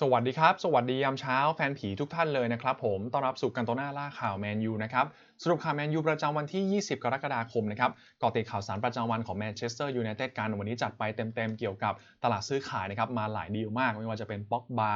สวัสดีครับ สวัสดียามเช้าแฟนผีทุกท่านเลยนะครับผม ต้อนรับสู่กันโตหน้าล่าข่าวแมนยูนะครับสรุปข่าวแมนยูประจำวันที่ 20 กรกฎาคมนะครับก่อติดข่าวสารประจำวันของแมนเชสเตอร์ยูไนเต็ดกันวันนี้จัดไปเต็มๆ เกี่ยวกับตลาดซื้อขายนะครับมาหลายดีลมาก ไม่ว่าจะเป็นป็อกบา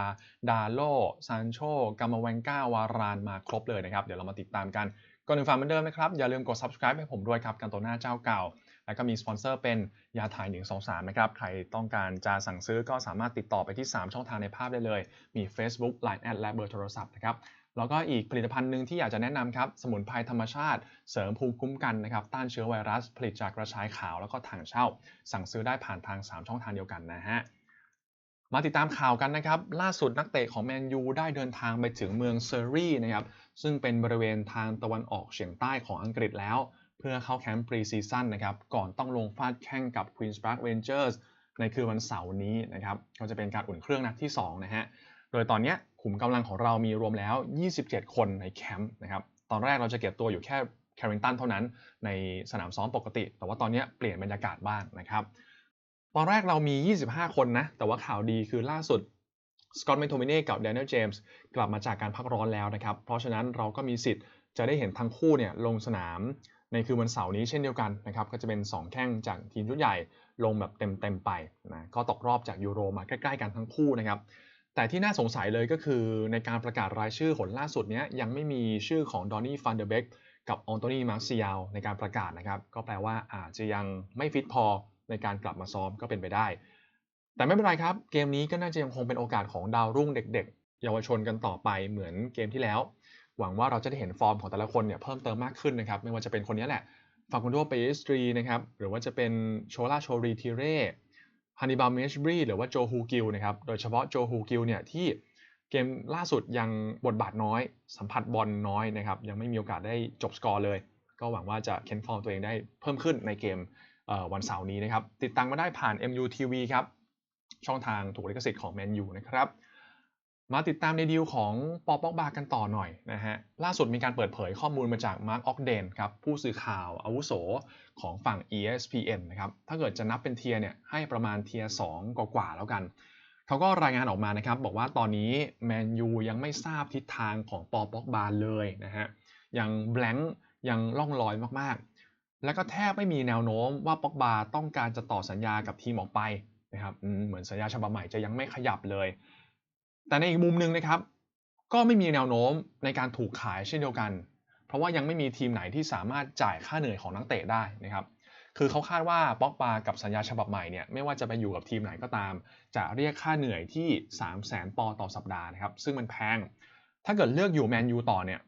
ดาโลซานโชกามาแวงก้าวารานมาครบเลยนะครับ เดี๋ยวเรามาติดตามกันก่อนอื่นฟังเหมือนเดิมนะครับอย่าลืมกด subscribe ให้ผมด้วยครับกันโตหน้าเจ้าเก่า แล้วก็มีสปอนเซอร์เป็นยาถ่าย123นะครับ ใครต้องการจะสั่งซื้อก็สามารถติดต่อไปที่ 3 ช่องทางในภาพได้เลย มี Facebook Line แอดและเบอร์โทรศัพท์นะครับแล้วก็อีกผลิตภัณฑ์หนึ่งที่อยากจะแนะนำครับ สมุนไพรธรรมชาติ เสริมภูมิคุ้มกันนะครับ ต้านเชื้อไวรัส ผลิตจากกระชายขาวแล้วก็ถังเช่า สั่งซื้อได้ผ่านทาง 3 ช่องทางเดียวกันนะฮะมาติดตามข่าวกันนะครับ ล่าสุดนักเตะของแมนยูได้เดินทางไปถึงเมืองเซอร์รีนะครับ ซึ่งเป็นบริเวณทางตะวันออกเฉียงใต้ของอังกฤษแล้ว เพื่อเข้าแคมป์ปรีซีซั่นนะครับ ก่อนต้องลงฟาดแข่งกับ Queen's Park Rangers ในคืนวันเสาร์นี้นะครับ ก็จะเป็นการอุ่นเครื่องนัดที่ 2 นะฮะ โดยตอนนี้ขุมกำลังของเรามีรวมแล้ว 27 คนในแคมป์นะครับ ตอนแรกเราจะเก็บตัวอยู่แค่แคริงตันเท่านั้นในสนามซ้อมปกติ แต่ว่าตอนนี้เปลี่ยนบรรยากาศบ้างนะครับ ตอนแรกเรามี 25 คนนะ แต่ว่าข่าวดีคือล่าสุดสกอตต์เมโทมิเน่กับแดเนียลเจมส์กลับมาจากการพักร้อนแล้วนะครับ เพราะฉะนั้นเราก็มีสิทธิ์จะได้เห็นทั้งคู่เนี่ยลงสนาม ในคืนวันเสาร์นี้เช่นเดียวกันนะครับก็จะเป็น 2 แข้งจากทีมชุดใหญ่ลงแบบเต็มๆไปนะก็ตกรอบจากยูโรมาใกล้ๆกันทั้งคู่นะครับแต่ที่น่าสงสัยเลยก็คือในการประกาศรายชื่อหนล่าสุดเนี้ยยังไม่มีชื่อของดอนนี่ฟันเดอร์เบกกับออนโตนีมาร์เซียลในการประกาศนะครับก็แปลว่าอาจจะยังไม่ฟิตพอในการกลับมาซ้อมก็เป็นไปได้ แต่ไม่เป็นไรครับ เกมนี้ก็น่าจะยังคงเป็นโอกาสของดาวรุ่งเด็ก ๆ เยาวชนกันต่อไปเหมือนเกมที่แล้ว หวังว่าเราจะได้เห็นฟอร์มของแต่ละคนเนี่ยเพิ่มเติมมากขึ้นนะครับ ไม่ว่าจะเป็นคนนี้แหละฟากุนโดเปสตรีนะครับ หรือว่าจะเป็นโชล่าโชรีทีเร่ฮันนิบาลเมชบรีหรือว่าโจฮูกิลนะครับ โดยเฉพาะโจฮูกิลเนี่ยที่เกมล่าสุดยังบทบาทน้อย สัมผัสบอลน้อยนะครับ ยังไม่มีโอกาสได้จบสกอร์เลย ก็หวังว่าจะเค้นฟอร์มตัวเองได้เพิ่มขึ้นในเกมวันเสาร์นี้นะครับ ติดตามมาได้ผ่าน MUTV ครับ ช่องทางถูกลิขสิทธิ์ของแมนยูนะครับ มาติดตามในดีลของปอปอกบากันต่อหน่อยนะฮะ ล่าสุดมีการเปิดเผยข้อมูลมาจากมาร์คออกเดนครับผู้สื่อข่าวอาวุโสของฝั่ง ESPN นะครับ ถ้าเกิดจะนับเป็นเทียร์เนี่ยให้ประมาณเทียร์2กว่าแล้วกัน เขาก็รายงานออกมานะครับ บอกว่าตอนนี้แมนยูยังไม่ทราบทิศทางของปอปอกบาเลยนะฮะ ยังแบงค์ยังล่องลอยมากๆ แล้วก็แทบไม่มีแนวโน้มว่าปอกบาต้องการจะต่อสัญญากับทีมออกไปนะครับเหมือนสัญญาฉบับใหม่จะยังไม่ขยับเลย แต่ในอีกมุมหนึ่งนะครับ ก็ไม่มีแนวโน้มในการถูกขายเช่นเดียวกัน เพราะว่ายังไม่มีทีมไหนที่สามารถจ่ายค่าเหนื่อยของนักเตะได้นะครับ คือเขาคาดว่าป็อกบากับสัญญาฉบับใหม่เนี่ยไม่ว่าจะไปอยู่กับทีมไหนก็ตาม จะเรียกค่าเหนื่อยที่ 3 0 0แสนปอต่อสัปดาห์นะครับ ซึ่งมันแพง ถ้าเกิดเลือกอยู่แมนยูต่อเนี่ย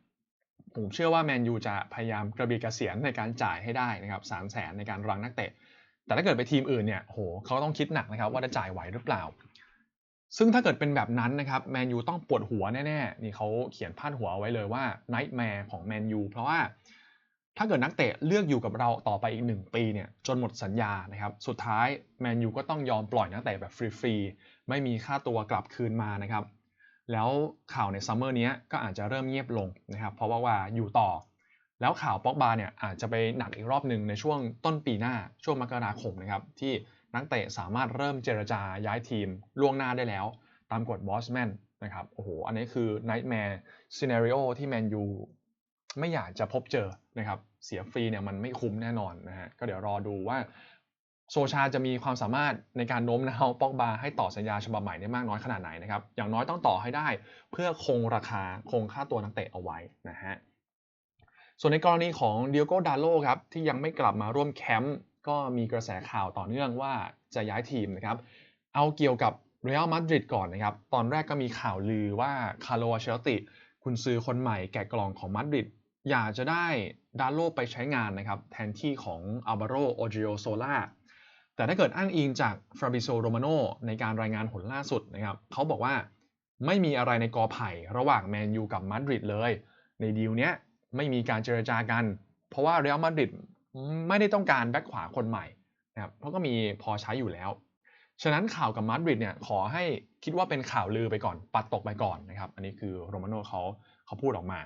ผมเชื่อว่าแมนยูจะพยายามกระบี่กระเสียนในการจ่ายให้ได้นะครับสามแสนในการรังนักเตะ แต่ถ้าเกิดไปทีมอื่นเนี่ยโหเขาต้องคิดหนักนะครับว่าจะจ่ายไหวหรือเปล่า ซึ่งถ้าเกิดเป็นแบบนั้นนะครับแมนยูต้องปวดหัวแน่ๆนี่เขาเขียนพาดหัวเอาไว้เลยว่าไนท์แมร์ของแมนยูเพราะว่าถ้าเกิดนักเตะเลือกอยู่กับเราต่อไปอีก 1 ปีเนี่ยจนหมดสัญญานะครับสุดท้ายแมนยูก็ต้องยอมปล่อยนักเตะแบบฟรีๆไม่มีค่าตัวกลับคืนมานะครับแล้วข่าวในซัมเมอร์นี้ก็อาจจะเริ่มเงียบลงนะครับเพราะว่าว่าอยู่ต่อ แล้วข่าวป็อกบาเนี่ยอาจจะไปหนักอีกรอบหนึ่งในช่วงต้นปีหน้าช่วงมกราคมนะครับที่ นักเตะสามารถเริ่มเจรจาย้ายทีมล่วงหน้าได้แล้ว ตามกฎบอสแมนนะครับโอ้โหอันนี้คือ nightmare scenario ที่แมนยูไม่อยากจะพบเจอนะครับเสียฟรีเนี่ยมันไม่คุ้มแน่นอนนะฮะก็เดี๋ยวรอดูว่าโซชาจะมีความสามารถในการโน้มน้าวปอกบาให้ต่อสัญญาฉบับใหม่ได้มากน้อยขนาดไหนนะครับอย่างน้อยต้องต่อให้ได้เพื่อคงราคาคงค่าตัวนักเตะเอาไว้นะฮะส่วนในกรณีของเดียโกดาโลครับที่ยังไม่กลับมาร่วมแคมป์ ก็มีกระแสข่าวต่อเนื่องว่าจะย้ายทีมนะครับ เอาเกี่ยวกับเรอัลมาดริดก่อนนะครับ ตอนแรกก็มีข่าวลือว่าคาร์โลเชลติคุณซื้อคนใหม่แกะกล่องของมาดริดอยากจะได้ดาโลไปใช้งานนะครับ แทนที่ของอัลบาโรโอจิโอโซล่าแต่ถ้าเกิดอ้างอิงจากฟราบิโซโรมาโนในการรายงานผลล่าสุดนะครับเขาบอกว่าไม่มีอะไรในกอไผ่ระหว่างแมนยูกับมาดริดเลย ในดีลเนี้ยไม่มีการเจรจากัน เพราะว่าเรอัลมาดริด ไม่ได้ต้องการแบ็คขวาคนใหม่นะครับเพราะก็มีพอใช้อยู่แล้ว ฉะนั้นข่าวกับมาดริดเนี่ยขอให้คิดว่าเป็นข่าวลือไปก่อน ปัดตกไปก่อนนะครับ อันนี้คือโรมาโนเขาเขาพูดออกมา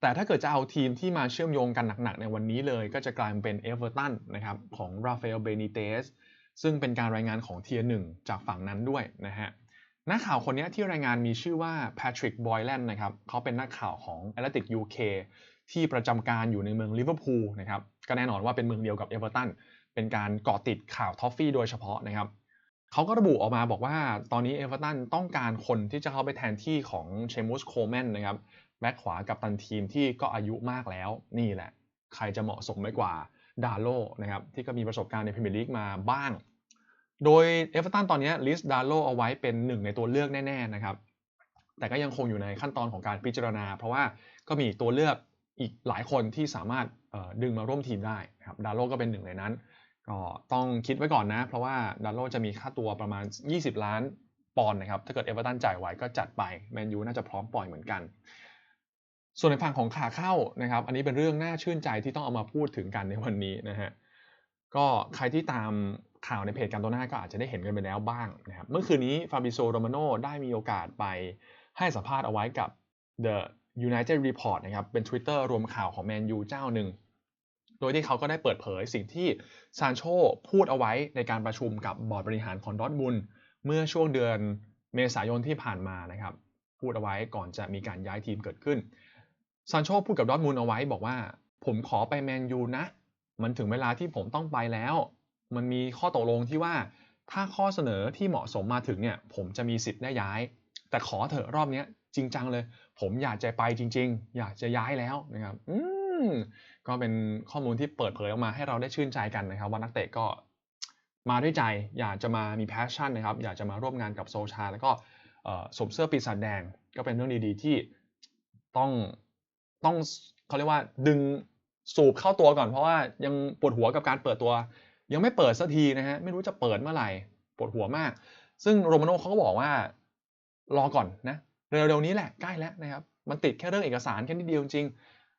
แต่ถ้าเกิดจะเอาทีมที่มาเชื่อมโยงกันหนักๆในวันนี้เลย ก็จะกลายเป็นเอเวอร์ตันนะครับของราฟาเอลเบนิเตสซึ่งเป็นการรายงานของเทียร์หนึ่งจากฝั่งนั้นด้วยนะฮะนักข่าวคนนี้ที่รายงานมีชื่อว่าแพทริกบอยแลนด์นะครับเขาเป็นนักข่าวของ a t l a n t i c UK ที่ประจำการอยู่ในเมืองลิเวอร์พูลนะครับก็แน่นอนว่าเป็นเมืองเดียวกับเอเวอร์ตันเป็นการเกาะติดข่าวทอฟฟี่โดยเฉพาะนะครับเขาก็ระบุออกมาบอกว่าตอนนี้เอเวอร์ตันต้องการคนที่จะเข้าไปแทนที่ของเชมุสโคลแมนนะครับแบ็คขวากับตันทีมที่ก็อายุมากแล้วนี่แหละ ใครจะเหมาะสมไม่กว่าดาโลนะครับที่ก็มีประสบการณ์ในพรีเมียร์ลีกมาบ้าง โดยเอเวอร์ตันตอนนี้ลิสต์ดาโลเอาไว้เป็นหนึ่งในตัวเลือกแน่ๆนะครับแต่ก็ยังคงอยู่ในขั้นตอนของการพิจารณา เพราะว่าก็มีตัวเลือก อีกหลายคนที่สามารถดึงมาร่วมทีมได้นะครับดาโลก็เป็นหนึ่งในนั้น ก็ต้องคิดไว้ก่อนนะ เพราะว่าดาโลจะมีค่าตัวประมาณ 20 ล้านปอนด์นะครับ ถ้าเกิดเอเวอร์ตันจ่ายไหวก็จัดไปแมนยูน่าจะพร้อมปล่อยเหมือนกัน ส่วนในฝั่งของขาเข้านะครับ อันนี้เป็นเรื่องน่าชื่นใจที่ต้องเอามาพูดถึงกันในวันนี้นะฮะก็ใครที่ตามข่าวในเพจการโตนาก็อาจจะได้เห็นกันไปแล้วบ้างนะครับ เมื่อคืนนี้ฟาบิโซโรมาโนได้มีโอกาสไปให้สัมภาษณ์เอาไว้กับ The United Report นะครับเป็น Twitter รวมข่าวของแมนยูเจ้าหนึ่ง โดยที่เขาก็ได้เปิดเผยสิ่งที่ซานโชพูดเอาไว้ในการประชุมกับบอร์ดบริหารของดอทมุลเมื่อช่วงเดือนเมษายนที่ผ่านมานะครับ พูดเอาไว้ก่อนจะมีการย้ายทีมเกิดขึ้นซานโชพูดกับดอทมุลเอาไว้บอกว่า ผมขอไปแมนยูนะ มันถึงเวลาที่ผมต้องไปแล้ว มันมีข้อตกลงที่ว่าถ้าข้อเสนอที่เหมาะสมมาถึงเนี่ย ผมจะมีสิทธิ์ได้ย้าย แต่ขอเถอะรอบนี้ จริงจังเลย ผมอยากจะไปจริง ๆ อยากจะย้ายแล้วนะครับอืมก็เป็นข้อมูลที่เปิดเผยออกมาให้เราได้ชื่นใจกันนะครับ ว่านักเตะก็มาด้วยใจอยากจะมามีแพชชั่นนะครับ อยากจะมาร่วมงานกับโซชา แล้วก็สวมเสื้อปีศาจแดง ก็เป็นเรื่องดีๆ ที่ต้องต้องเขาเรียกว่าดึงสูบเข้าตัวก่อนเพราะว่ายังปวดหัวกับการเปิดตัว ยังไม่เปิดสักทีนะฮะไม่รู้จะเปิดเมื่อไหร่ปวดหัวมาก ซึ่งโรมาโน่เขาก็บอกว่ารอก่อนนะ เร็วๆนี้แหละใกล้แล้วนะครับ มันติดแค่เรื่องเอกสารแค่นิดเดียวจริง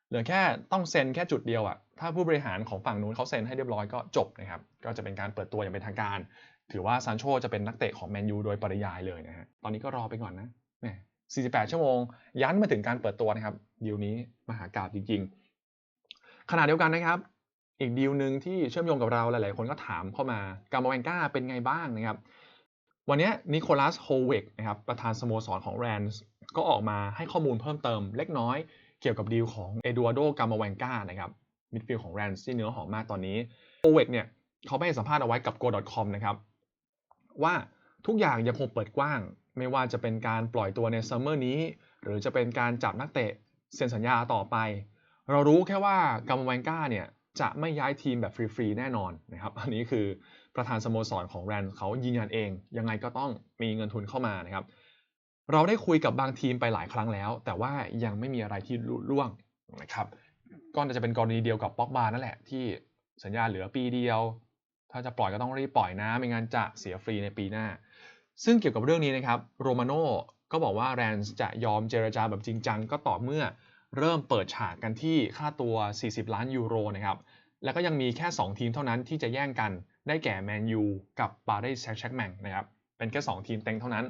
เหลือแค่ต้องเซ็นแค่จุดเดียวอะ่ะถ้าผู้บริหารของฝั่งนู้นเขาเซ็นให้เรียบร้อยก็จบนะครับ ก็จะเป็นการเปิดตัวอย่างเป็นทางการ ถือว่าซานโชจะเป็นนักเตะของแมนยูโดยปริยายเลยนะฮะ ตอนนี้ก็รอไปก่อนนะเนี่ย48 ชั่วโมง ยันมาถึงการเปิดตัวนะครับ ดีลนี้มหากราบจริงๆ ขณะเดียวกันนะครับ อีกดีลหนึ่งที่เชื่อมโยงกับเราหลายๆ คนก็ถามเข้ามา กามาแวนก้าเป็นไงบ้างนะครับ วันนี้นิโคลัสโฮเวกนะครับประธานสโมสรของแรนส์ก็ออกมาให้ข้อมูลเพิ่มเติมเล็กน้อยเกี่ยวกับดีลของเอดูอาโดกามาแวนกานะครับมิดฟิลด์ของแรนส์ที่เนื้อหอมมากตอนนี้โอเวกเนี่ยเขาไปให้สัมภาษณ์เอาไว้กับ go.com นะครับว่าทุกอย่างยังคงเปิดกว้าง ไม่ว่าจะเป็นการปล่อยตัวในซัมเมอร์นี้ หรือจะเป็นการจับนักเตะเซ็นสัญญาต่อไป เรารู้แค่ว่ากามาแวนกาเนี่ยจะไม่ย้ายทีมแบบฟรีๆแน่นอนนะครับอันนี้คือ ประธานสโมสรของแรนเขายืนยันเอง ยังไงก็ต้องมีเงินทุนเข้ามานะครับ เราได้คุยกับบางทีมไปหลายครั้งแล้ว แต่ว่ายังไม่มีอะไรที่รุ่ล่วงนะครับก็จะเป็นกรณีเดียวกับป็อกบานั่นแหละที่สัญญาเหลือปีเดียว ถ้าจะปล่อยก็ต้องรีบปล่อยนะไม่งั้นจะเสียฟรีในปีหน้า ซึ่งเกี่ยวกับเรื่องนี้นะครับโรมาโน่ก็บอกว่าแรนส์จะยอมเจรจาแบบจริงจังก็ต่อเมื่อเริ่มเปิดฉากกันที่ค่าตัว 40 ล้านยูโรนะครับ แล้วก็ยังมีแค่ 2 ทีมเท่านั้นที่จะแย่งกัน ได้แก่แมนยูกับปารีสแซงต์แชร์แมงนะครับเป็นแค่ 2 ทีมเต็งเท่านั้น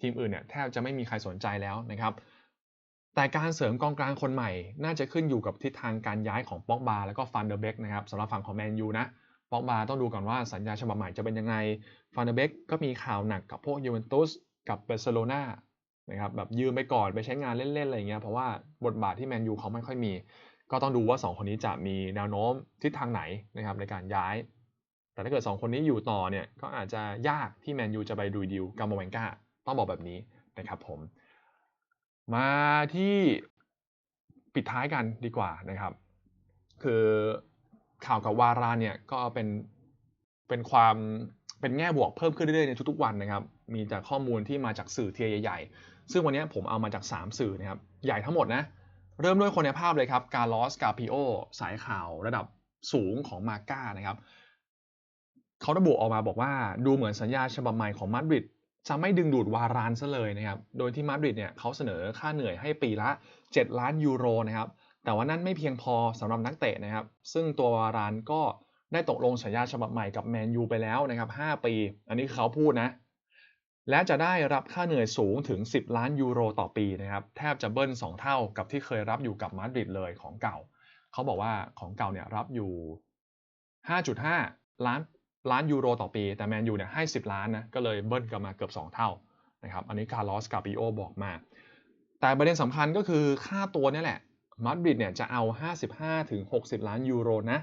ทีมอื่นเนี่ยแทบจะไม่มีใครสนใจแล้วนะครับแต่การเสริมกองกลางคนใหม่ น่าจะขึ้นอยู่กับทิศทางการย้ายของป็อกบาแล้วก็ฟันเดอร์เบกนะครับสำหรับฝั่งของแมนยูนะป็อกบาต้องดูก่อนว่าสัญญาฉบับใหม่จะเป็นยังไงฟันเดอร์เบกก็มีข่าวหนักกับพวกยูเวนตุสกับเบร์เซโลนานะครับแบบยืมไปก่อนไปใช้งานเล่นๆอะไรเงี้ยเพราะว่าบทบาทที่แมนยูเขาไม่ค่อยมี ก็ต้องดูว่า 2 คนนี้จะมีแนวโน้มทิศทางไหนนะครับในการย้าย แต่ถ้าเกิด 2 คนนี้อยู่ต่อเนี่ยก็อาจจะยากที่แมนยูจะไปดูดีลกาโมเวนกาต้องบอกแบบนี้นะครับผม มาที่ปิดท้ายกันดีกว่านะครับ คือข่าวกับวารานเนี่ยก็เป็นเป็นความเป็นแง่บวกเพิ่มขึ้นเรื่อยๆในทุกๆวันนะครับ มีแต่ข้อมูลที่มาจากสื่อเทียใหญ่ๆ ซึ่งวันนี้ผมเอามาจาก 3 สื่อนะครับ ใหญ่ทั้งหมดนะ เริ่มด้วยคนในภาพเลยครับ การลอสกาพิโอสายข่าวระดับสูงของมาก้านะครับ เขาระบุออกมาบอกว่าดูเหมือนสัญญาฉบับใหม่ของมาดริดจะไม่ดึงดูดวารานซะเลยนะครับ โดยที่มาดริดเนี่ยเขาเสนอค่าเหนื่อยให้ปีละ 7 ล้านยูโรนะครับ แต่ว่านั่นไม่เพียงพอสำหรับนักเตะนะครับ ซึ่งตัววารานก็ได้ตกลงสัญญาฉบับใหม่กับแมนยูไปแล้วนะครับ 5 ปี อันนี้เขาพูดนะ และจะได้รับค่าเหนื่อยสูงถึง 10 ล้านยูโรต่อปีนะครับ แทบจะเบิ้ล 2 เท่ากับที่เคยรับอยู่กับมาดริดเลยของเก่า เขาบอกว่าของเก่าเนี่ยรับอยู่ 5.5 ล้าน ล้านยูโรต่อปี แต่แมนยูเนี่ยให้ 10 ล้านนะก็เลยเบิ้ลกลับมาเกือบ 2 เท่านะครับอันนี้คาร์ลอสกาปิโอบอกมา แต่ประเด็นสำคัญก็คือค่าตัวนี่แหละมาดริดเนี่ยจะเอา 55ถึง60 ล้านยูโรนะ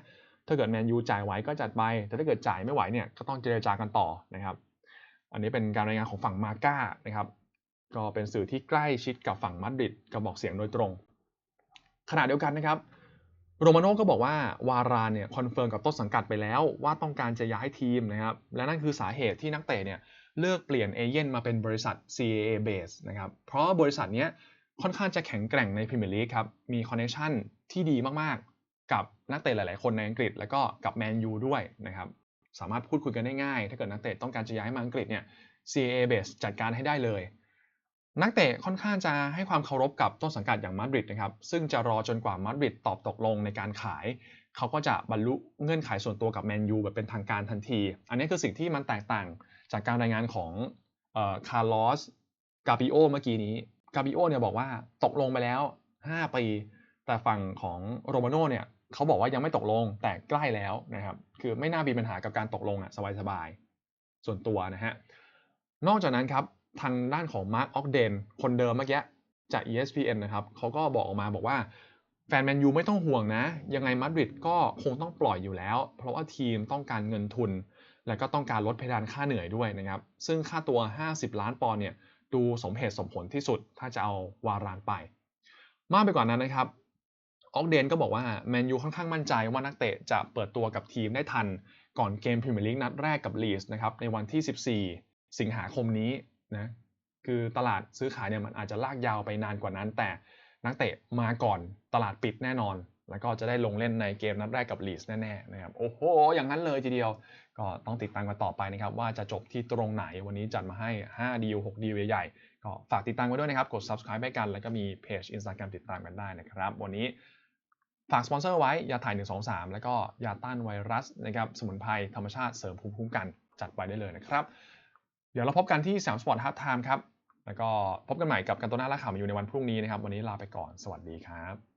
ถ้าเกิดแมนยูจ่ายไหวก็จัดไป แต่ถ้าเกิดจ่ายไม่ไหวเนี่ยก็ต้องเจรจากันต่อนะครับ อันนี้เป็นการรายงานของฝั่งมาก้านะครับ ก็เป็นสื่อที่ใกล้ชิดกับฝั่งมาดริดก็บอกเสียงโดยตรง ขณะเดียวกันนะครับ โรมาโน่ก็บอกว่าวารานเนี่ยคอนเฟิร์มกับต้นสังกัดไปแล้วว่าต้องการจะย้ายทีมนะครับ และนั่นคือสาเหตุที่นักเตะเนี่ยเลือกเปลี่ยนเอเย่นมาเป็นบริษัท CAA base นะครับ เพราะบริษัทนี้ค่อนข้างจะแข็งแกร่งในพรีเมียร์ลีกครับ มีคอนเนคชั่นที่ดีมากๆ กับนักเตะหลาย ๆ คนในอังกฤษ แล้วก็กับแมนยูด้วยนะครับ สามารถพูดคุยกันได้ง่าย ถ้าเกิดนักเตะต้องการจะย้ายมาอังกฤษเนี่ย CAA base จัดการให้ได้เลย นักเตะค่อนข้างจะให้ความเคารพกับต้นสังกัดอย่างมาดริดนะครับ ซึ่งจะรอจนกว่ามาดริดตอบตกลงในการขาย เขาก็จะบรรลุเงื่อนไขส่วนตัวกับแมนยูแบบเป็นทางการทันที อันนี้คือสิ่งที่มันแตกต่างจากการรายงานของคาร์ลอสกาปิโอเมื่อกี้นี้ กาปิโอเนี่ยบอกว่าตกลงไปแล้ว 5 ปี แต่ฝั่งของโรมาโน่เนี่ยเขาบอกว่ายังไม่ตกลงแต่ใกล้แล้วนะครับ คือไม่น่ามีปัญหากับการตกลงอะสบายๆส่วนตัวนะฮะ นอกจากนั้นครับ ทางด้านของมาร์คออกเดนคนเดิมเมื่อกี้จาก ESPN นะครับเขาก็บอกออกมาบอกว่าแฟนแมนยูไม่ต้องห่วงนะ ยังไงมาดริดก็คงต้องปล่อยอยู่แล้ว เพราะว่าทีมต้องการเงินทุน และก็ต้องการลดเพดานค่าเหนื่อยด้วยนะครับ ซึ่งค่าตัว 50 ล้านปอนด์เนี่ยดูสมเหตุสมผลที่สุด ถ้าจะเอาวารานไป มากไปกว่านั้นนะครับ ออกเดนก็บอกว่าแมนยูค่อนข้างมั่นใจว่านักเตะจะเปิดตัวกับทีมได้ทัน ก่อนเกมพรีเมียร์ลีกนัดแรกกับลีสนะครับในวันที่ 14 สิงหาคมนี้ นะคือตลาดซื้อขายเนี่ยมันอาจจะลากยาวไปนานกว่านั้น แต่นักเตะมาก่อนตลาดปิดแน่นอน แล้วก็จะได้ลงเล่นในเกมนัดแรกกับลีสแน่ๆนะครับโอ้โหอย่างนั้นเลยทีเดียว ก็ต้องติดตามกันต่อไปนะครับ ว่าจะจบที่ตรงไหนวันนี้จัดมาให้5ดีล6ดีลใหญ่ๆก็ฝากติดตามกันด้วยนะครับกด subscribe ให้กัน แล้วก็มีเพจ Instagram ติดตามกันได้นะครับ วันนี้ฝากสปอนเซอร์ไว้ ยาถ่าย 123 แล้วก็ยาต้านไวรัสนะครับสมุนไพรธรรมชาติเสริมภูมิคุ้มกันจัดไว้ได้เลยนะครับ ดี๋ยวเราพบกันที่3 Sport Half Time ครับ แล้วก็พบกันใหม่กับการตัวหน้าและข่าวมาอยู่ในวันพรุ่งนี้นะครับ วันนี้ลาไปก่อน สวัสดีครับ